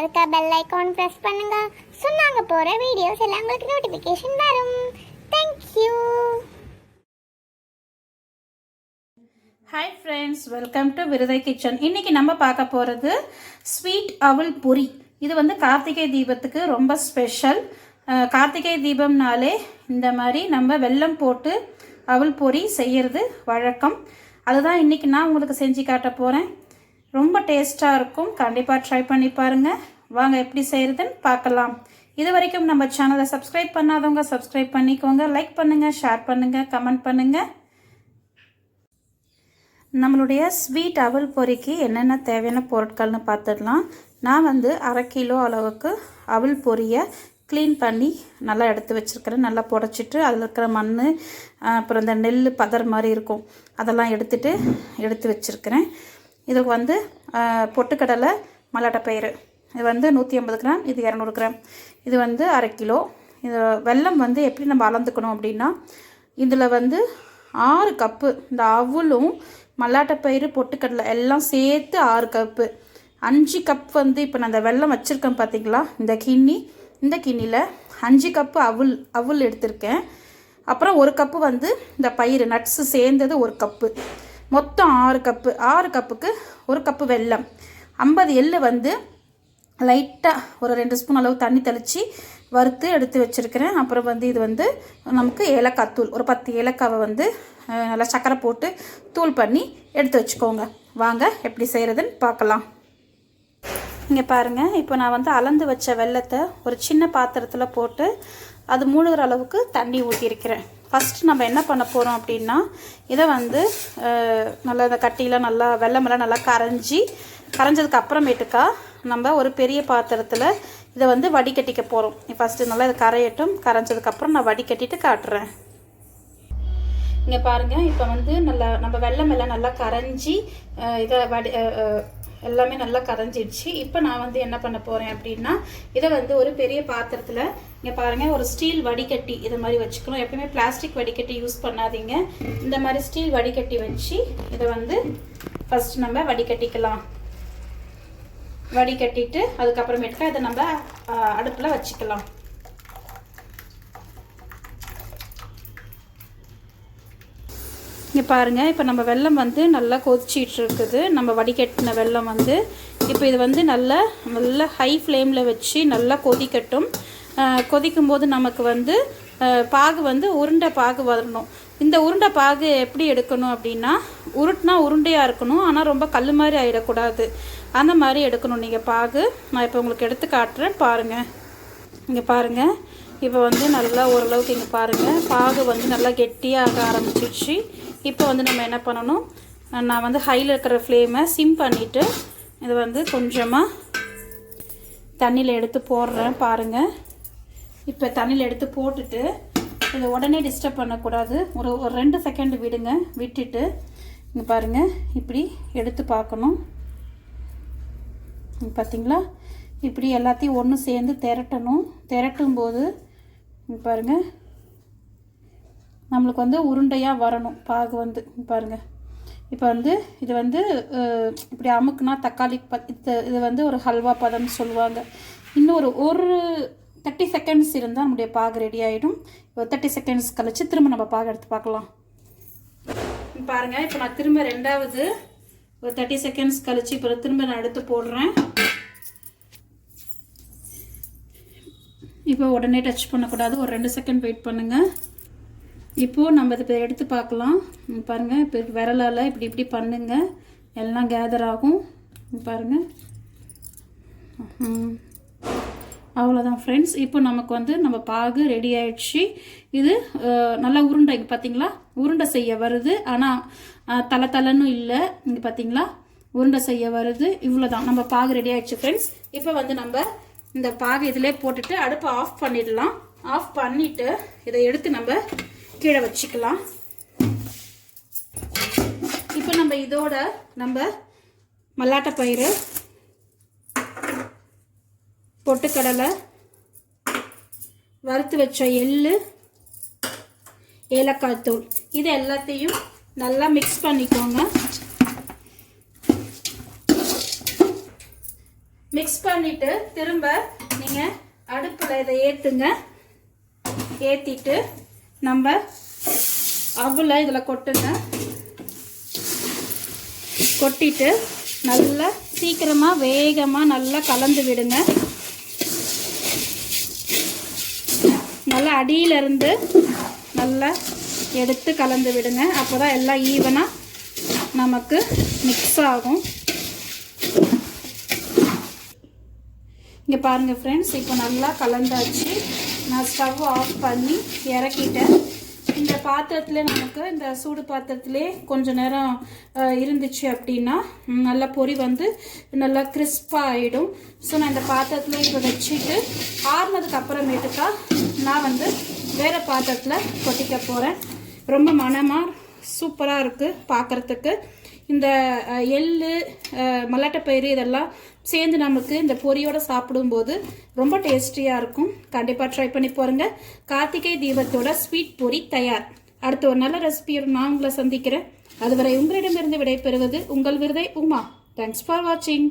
இருக்க bell icon press பண்ணுங்க. So நாங்கள் போகிற வீடியோஸ் எல்லாம் உங்களுக்கு நோட்டிஃபிகேஷன் வரும். Thank you hi friends welcome to Virudhai kitchen இன்னைக்கு நம்ம பார்க்க போகிறது ஸ்வீட் அவல் பொரி இது வந்து கார்த்திகை தீபத்துக்கு ரொம்ப ஸ்பெஷல் கார்த்திகை தீபம்னாலே இந்த மாதிரி நம்ம வெல்லம் போட்டு அவல் பொரி செய்கிறது வழக்கம். அதுதான் இன்னைக்கு நான் உங்களுக்கு செஞ்சு காட்ட போகிறேன் ரொம்ப டேஸ்ட்டாக இருக்கும். கண்டிப்பாக ட்ரை பண்ணி பாருங்கள் வாங்க எப்படி செய்கிறதுன்னு பார்க்கலாம். இது வரைக்கும் நம்ம சேனலை சப்ஸ்கிரைப் பண்ணாதவங்க சப்ஸ்கிரைப் பண்ணிக்கோங்க. லைக் பண்ணுங்கள் ஷேர் பண்ணுங்கள் கமெண்ட் பண்ணுங்கள் நம்மளுடைய ஸ்வீட் அவல் பொரிக்கு என்னென்ன தேவையான பொருட்கள்னு பார்த்துடலாம். நான் வந்து அரை கிலோ அளவுக்கு அவல் பொரியை க்ளீன் பண்ணி நல்லா எடுத்து வச்சுருக்கிறேன். நல்லா புடச்சிட்டு அதில் இருக்கிற மண் அப்புறம் இந்த நெல் பதர் மாதிரி இருக்கும். அதெல்லாம் எடுத்துகிட்டு எடுத்து வச்சுருக்கிறேன். இதுக்கு வந்து பொட்டுக்கடலை பொட்டுக்கடலை மல்லாட்டப்பயிறு. இது வந்து நூற்றி ஐம்பது கிராம் இது இரநூறு கிராம். இது வந்து அரை கிலோ. இது வெல்லம் வந்து எப்படி நம்ம அளந்துக்கணும் அப்படின்னா இதில் வந்து ஆறு கப்பு இந்த அவுளும் மல்லாட்டப்பயிறு பொட்டுக்கடலை எல்லாம் சேர்த்து ஆறு கப்பு. அஞ்சு கப் வந்து இப்போ நான் இந்த வெல்லம் வச்சுருக்கேன் பார்த்தீங்களா இந்த கிண்ணி. இந்த கிண்ணியில் அஞ்சு கப்பு அவுல் அவுல் எடுத்திருக்கேன். அப்புறம் ஒரு கப்பு வந்து இந்த பயிறு நட்ஸு சேர்ந்தது ஒரு கப்பு. மொத்தம் ஆறு கப்பு ஆறு கப்புக்கு ஒரு கப்பு வெல்லம். ஐம்பது எள்ளு வந்து லைட்டாக ஒரு ரெண்டு ஸ்பூன் அளவு தண்ணி தெளித்து வறுத்து எடுத்து வச்சுருக்கிறேன். அப்புறம் வந்து இது வந்து நமக்கு ஏலக்காய் தூள் ஒரு பத்து ஏலக்காவை வந்து நல்லா சக்கரை போட்டு தூள் பண்ணி எடுத்து வச்சுக்கோங்க. வாங்க எப்படி செய்கிறதுன்னு பார்க்கலாம். இங்கே பாருங்கள் இப்போ நான் வந்து அளந்து வச்ச வெல்லத்தை ஒரு சின்ன பாத்திரத்தில் போட்டு அது மூழ்கிற அளவுக்கு தண்ணி ஊற்றிருக்கிறேன் ஃபஸ்ட்டு நம்ம என்ன பண்ண போகிறோம் அப்படின்னா இதை வந்து நல்லா இந்த கட்டியெலாம் நல்லா வெள்ளமெல்லாம் நல்லா கரைஞ்சி கரைஞ்சதுக்கு அப்புறமேட்டுக்கா நம்ம ஒரு பெரிய பாத்திரத்தில் இதை வந்து வடிகட்டிக்க போகிறோம் ஃபஸ்ட்டு நல்லா இது கரையட்டும். கரைஞ்சதுக்கப்புறம் நான் வடிகட்டிட்டு காட்டுறேன். இங்கே பாருங்கள் இப்போ வந்து நல்லா நம்ம வெள்ளம் எல்லாம் நல்லா கரைஞ்சி இதை வடி எல்லாமே நல்லா கரைஞ்சிடுச்சு. இப்போ நான் வந்து என்ன பண்ண போகிறேன் அப்படின்னா இதை வந்து ஒரு பெரிய பாத்திரத்தில் இங்கே பாருங்கள் ஒரு ஸ்டீல் வடிகட்டி இது மாதிரி வச்சுக்கணும். எப்பயுமே பிளாஸ்டிக் வடிகட்டி யூஸ் பண்ணாதீங்க. இந்த மாதிரி ஸ்டீல் வடிகட்டி வச்சு இதை வந்து ஃபஸ்ட் நம்ம வடிகட்டிக்கலாம். வடிகட்டிட்டு அதுக்கப்புறமேட்டுக்கா இதை நம்ம அடுப்பில் வச்சுக்கலாம். இங்கே பாருங்கள் இப்போ நம்ம வெல்லம் வந்து நல்லா கொதிச்சிட்டு இருக்குது நம்ம வடிகட்டின வெள்ளம் வந்து இப்போ இது வந்து நல்லா நல்லா ஹை ஃப்ளேமில் வச்சு நல்லா கொதிக்கட்டும். கொதிக்கும் போது நமக்கு வந்து பாகு வந்து உருண்டை பாகு வரணும். இந்த உருண்டை பாகு எப்படி எடுக்கணும் அப்படின்னா உருட்டினா உருண்டையாக இருக்கணும் ஆனால் ரொம்ப கல் மாதிரி ஆகிடக்கூடாது அந்த மாதிரி எடுக்கணும் நீங்கள் பாகு. நான் இப்போ உங்களுக்கு எடுத்து காட்டுறேன் பாருங்கள் இங்கே பாருங்கள் இப்போ வந்து நல்லா ஓரளவுக்கு இங்கே பாருங்கள் பாகு வந்து நல்லா கெட்டியாக ஆரம்பிச்சிடுச்சு இப்போ வந்து நம்ம என்ன பண்ணணும்? நான் வந்து ஹையில் இருக்கிற ஃப்ளேமை சிம் பண்ணிவிட்டு இது வந்து கொஞ்சமாக தண்ணியில் எடுத்து போடுறேன் பாருங்கள் இப்போ தண்ணியில் எடுத்து போட்டுட்டு இதை உடனே டிஸ்டர்ப் பண்ணக்கூடாது. ஒரு ஒரு ரெண்டு செகண்ட் விடுங்க. விட்டுட்டு இங்கே பாருங்கள் இப்படி எடுத்து பார்க்கணும். பார்த்தீங்களா இப்படி எல்லாத்தையும் ஒன்று சேர்ந்து திரட்டணும். திரட்டும் போது பாருங்கள் நம்மளுக்கு வந்து உருண்டையாக வரணும் பாகு வந்து. பாருங்கள் இப்போ வந்து இது வந்து இப்படி அமுக்குனா தக்காளி ப இது இது வந்து ஒரு ஹல்வா பதம்னு சொல்லுவாங்க. இன்னும் ஒரு ஒரு தேர்ட்டி செகண்ட்ஸ் இருந்தால் நம்முடைய பாகு ரெடி ஆகிடும் ஒரு தேர்ட்டி செகண்ட்ஸ் கழித்து திரும்ப நம்ம பாகு எடுத்து பார்க்கலாம். பாருங்கள் இப்போ நான் திரும்ப ரெண்டாவது ஒரு தேர்ட்டி செகண்ட்ஸ் கழித்து இப்போ திரும்ப நான் எடுத்து போடுறேன். இப்போ உடனே டச் பண்ணக்கூடாது. ஒரு ரெண்டு செகண்ட் வெயிட் பண்ணுங்கள் இப்போது நம்ம இதை இப்போ எடுத்து பார்க்கலாம். பாருங்கள் இப்போ விரலால் இப்படி இப்படி பண்ணுங்க. எல்லாம் கேதர் ஆகும். பாருங்கள் அவ்வளோதான் ஃப்ரெண்ட்ஸ் இப்போ நமக்கு வந்து நம்ம பாகு ரெடி ஆயிடுச்சு. இது நல்லா உருண்டை இங்கே பார்த்தீங்களா உருண்டை செய்ய வருது. ஆனால் தலை தலைன்னு இல்லை. இங்கே பார்த்தீங்களா உருண்டை செய்ய வருது. இவ்வளோதான் நம்ம பாகு ரெடி ஆயிடுச்சு ஃப்ரெண்ட்ஸ் இப்போ வந்து நம்ம இந்த பாகு இதிலே போட்டுட்டு அடுப்பை ஆஃப் பண்ணிடலாம். ஆஃப் பண்ணிவிட்டு இதை எடுத்து நம்ம கீழே வச்சுக்கலாம். இப்போ நம்ம இதோட நம்ம மல்லாட்ட பயிறு பொட்டுக்கடலை வறுத்து வச்ச எள்ளு ஏலக்காய் தூள். இது எல்லாத்தையும் நல்லா மிக்ஸ் பண்ணிக்கோங்க. மிக்ஸ் பண்ணிட்டு திரும்ப நீங்கள் அடுப்பில் இதை ஏற்றுங்க ஏற்றிட்டு நம்ம அவலை இதில் கொட்டுங்க. கொட்டிட்டு நல்லா சீக்கிரமாக வேகமாக நல்லா கலந்து விடுங்க. நல்லா அடியிலிருந்து நல்லா எடுத்து கலந்து விடுங்க. அப்போ தான் எல்லாம் ஈவனாக நமக்கு மிக்ஸ் ஆகும். இங்கே பாருங்கள் ஃப்ரெண்ட்ஸ் இப்போ நல்லா கலந்தாச்சு. நான் ஸ்டவ் ஆஃப் பண்ணி இறக்கிட்டேன். இந்த பாத்திரத்தில் நமக்கு இந்த சூடு பாத்திரத்திலே கொஞ்ச நேரம் இருந்துச்சு அப்படின்னா நல்லா பொரி வந்து நல்லா கிறிஸ்பாக ஆகிடும் ஸோ நான் இந்த பாத்திரத்தில் இப்போ வச்சுட்டு ஆறுனதுக்கு அப்புறமேட்டுக்கா நான் வந்து வேறு பாத்திரத்தில் கொட்டிக்க போகிறேன் ரொம்ப மனமாக சூப்பராக இருக்குது பார்க்குறதுக்கு இந்த எள் எள்ளு அஹ், மல்லாட்டைப்பயிறு இதெல்லாம் சேர்ந்து நமக்கு இந்த பொரியோடு சாப்பிடும்போது ரொம்ப டேஸ்டியாக இருக்கும். கண்டிப்பாக ட்ரை பண்ணி பாருங்கள் கார்த்திகை தீபத்தோட ஸ்வீட் பொரி தயார். அடுத்த ஒரு நல்ல ரெசிபியோட நான் உங்களை சந்திக்கிறேன். அதுவரை உங்களிடமிருந்து விடைபெறுவது உங்கள் விருதை உமா. தேங்க்ஸ் ஃபார் வாட்சிங்